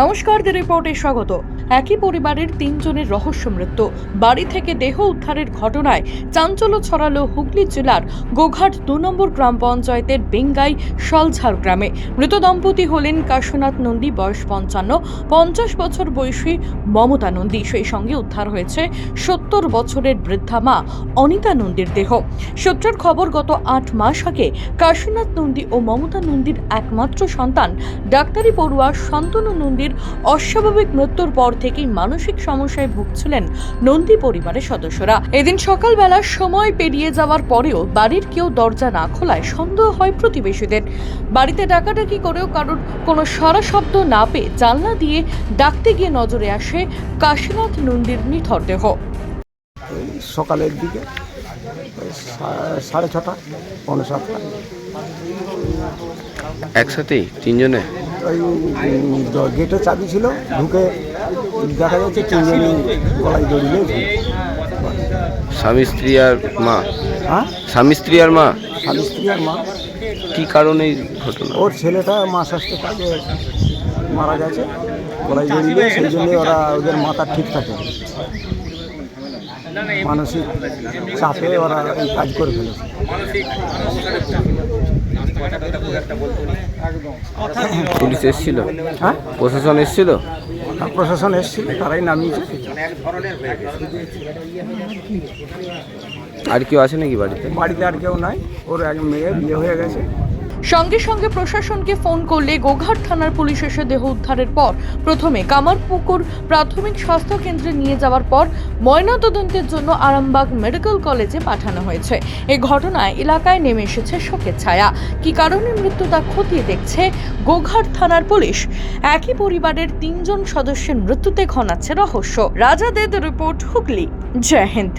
নমস্কার দি রিপোর্টে স্বাগত। একই পরিবারের তিনজনের রহস্য মৃত্যু। বাড়ি থেকে দেহ উদ্ধারের ঘটনায় চাঞ্চল্য ছড়ালো হুগলি জেলার গোঘাট দু নম্বর গ্রাম পঞ্চায়েতের বেঙ্গাই সলঝার গ্রামে। মৃত দম্পতি হলেন কাশনাথ নন্দী, বয়স পঞ্চান্ন। পঞ্চাশ বছর বয়সী মমতা নন্দী। সেই সঙ্গে উদ্ধার হয়েছে সত্তর বছরের বৃদ্ধা মা অনিতা নন্দীর দেহ। সূত্রের খবর, গত আট মাস আগে কাশীনাথ নন্দী ও মমতা নন্দীর একমাত্র সন্তান ডাক্তারি পড়ুয়া শান্তনু নন্দীর অস্বাভাবিক মৃত্যুর পর থেকেই মানসিক সমস্যায় ভুগছিলেন নন্দী পরিবারের সদস্যরা। এদিন সকালবেলা সময় পেরিয়ে যাওয়ার পরেও বাড়ির কেউ দরজা না খোলায় সন্দেহ হয় প্রতিবেশীদের। বাড়িতে ডাকাডাকি করেও কারোর কোনো সারা শব্দ না পেয়ে জানলা দিয়ে ডাকতে গিয়ে নজরে আসে কাশীনাথ নন্দীর নিথর দেহ। সকালের দিকে সাড়ে ছটা পৌনে সাতটা। একসাথেই তিনজনে? ওই গেটে চাবি ছিল ঢুকে দেখা যাচ্ছে তিনজনই গলায় দড়িলে স্বামী স্ত্রী আর মা? হ্যাঁ? স্বামী স্ত্রী আর মা? স্বামী স্ত্রী আর মা। কি কারণে ঘটনা? ওর ছেলেটা মা স্বাস্থ্য কাজে মারা গেছে গলায় দড়িলে সেই জন্য ওরা ওদের মাথা ঠিক থাকে। মানসিক চাপে ওরা এই কাজ করে ফেলেছে। পুলিশ এসেছিল? হ্যাঁ? প্রশাসন এসেছিল? আর প্রশাসন এসেছিল তারাই নামিয়েছে আর কেউ আছে নাকি বাড়িতে? বাড়িতে আর কেউ নাই ওর এক মেয়ে বিয়ে হয়ে গেছে। সঙ্গে সঙ্গে প্রশাসনকে ফোন করলে গোঘাট থানার পুলিশ এসে দেহ উদ্ধারের পর প্রথমে কামারপুকুর প্রাথমিক স্বাস্থ্য কেন্দ্রে নিয়ে যাওয়ার পর ময়নাতদন্তের জন্য আরামবাগ মেডিকেল কলেজে পাঠানো হয়েছে। এই ঘটনায় এলাকায় নেমে এসেছে শোকের ছায়া। কি কারণে মৃত্যু তা খতিয়ে দেখছে গোঘাট থানার পুলিশ। একই পরিবারের তিনজন সদস্যের মৃত্যুতে ঘনাচ্ছে রহস্য। রাজা দেদ রিপোর্ট হুগলি। জয় হিন্দ।